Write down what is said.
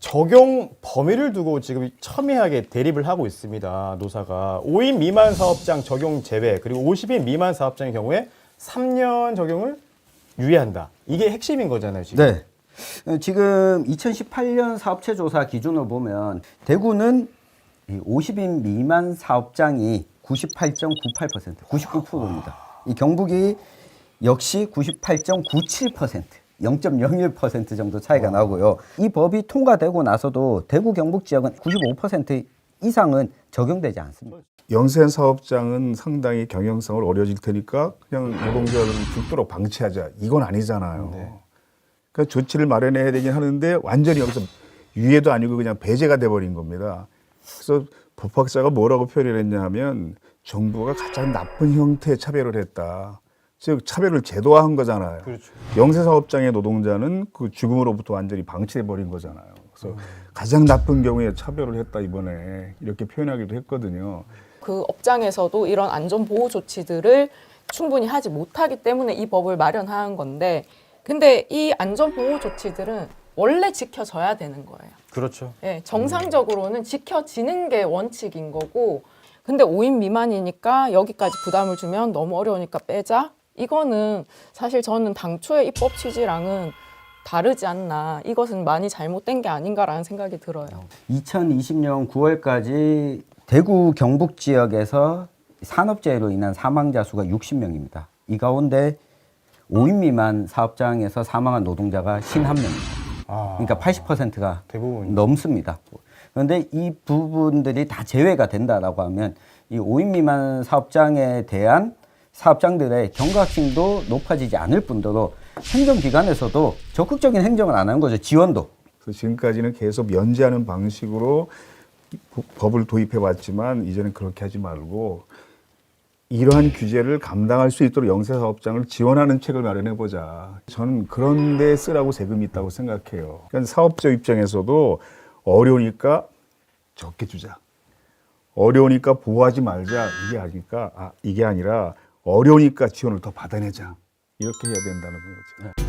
적용 범위를 두고 지금 첨예하게 대립을 하고 있습니다. 노사가 5인 미만 사업장 적용 제외 그리고 50인 미만 사업장의 경우에 3년 적용을 유예한다. 이게 핵심인 거잖아요. 지금. 네. 어, 지금 2018년 사업체 조사 기준으로 보면 대구는 이 50인 미만 사업장이 98.98%, 99%입니다. 이 경북이 역시 98.97%. 0.01% 정도 차이가 나고요. 이 법이 통과되고 나서도 대구 경북 지역은 95% 이상은 적용되지 않습니다. 영세 사업장은 상당히 경영성을 어려질 테니까 그냥 노동자들을 죽도록 방치하자. 이건 아니잖아요. 그러니까 조치를 마련해야 되긴 하는데 완전히 여기서 유예도 아니고 그냥 배제가 돼버린 겁니다. 그래서 법학자가 뭐라고 표현을 했냐 하면 정부가 가장 나쁜 형태의 차별을 했다. 즉 차별을 제도화한 거잖아요. 그렇죠. 영세 사업장의 노동자는 그 죽음으로부터 완전히 방치돼 버린 거잖아요. 그래서 가장 나쁜 경우에 차별을 했다 이번에 이렇게 표현하기도 했거든요. 그 업장에서도 이런 안전 보호 조치들을 충분히 하지 못하기 때문에 이 법을 마련한 건데 근데 이 안전 보호 조치들은 원래 지켜져야 되는 거예요. 그렇죠. 예, 정상적으로는 지켜지는 게 원칙인 거고 근데 5인 미만이니까 여기까지 부담을 주면 너무 어려우니까 빼자. 이거는 사실 저는 당초의 입법 취지랑은 다르지 않나. 이것은 많이 잘못된 게 아닌가라는 생각이 들어요. 2020년 9월까지 대구 경북 지역에서 산업재해로 인한 사망자 수가 60명입니다. 이 가운데 5인 미만 사업장에서 사망한 노동자가 51명입니다. 아, 그러니까 80%가 대부분 넘습니다. 그런데 이 부분들이 다 제외가 된다라고 하면 이 5인 미만 사업장에 대한 사업장들의 경각심도 높아지지 않을 뿐더러 행정기관에서도 적극적인 행정을 안 하는 거죠. 지원도. 그래서 지금까지는 계속 면제하는 방식으로 법- 법을 도입해 왔지만 이제는 그렇게 하지 말고 이러한 규제를 감당할 수 있도록 영세 사업장을 지원하는 책을 마련해 보자. 저는 그런 데 쓰라고 세금이 있다고 생각해요. 그러니까 사업자 입장에서도 어려우니까 적게 주자. 어려우니까 보호하지 말자. 이게 아니까 아, 이게 아니라 어려우니까 지원을 더 받아내자. 이렇게 해야 된다는 거죠.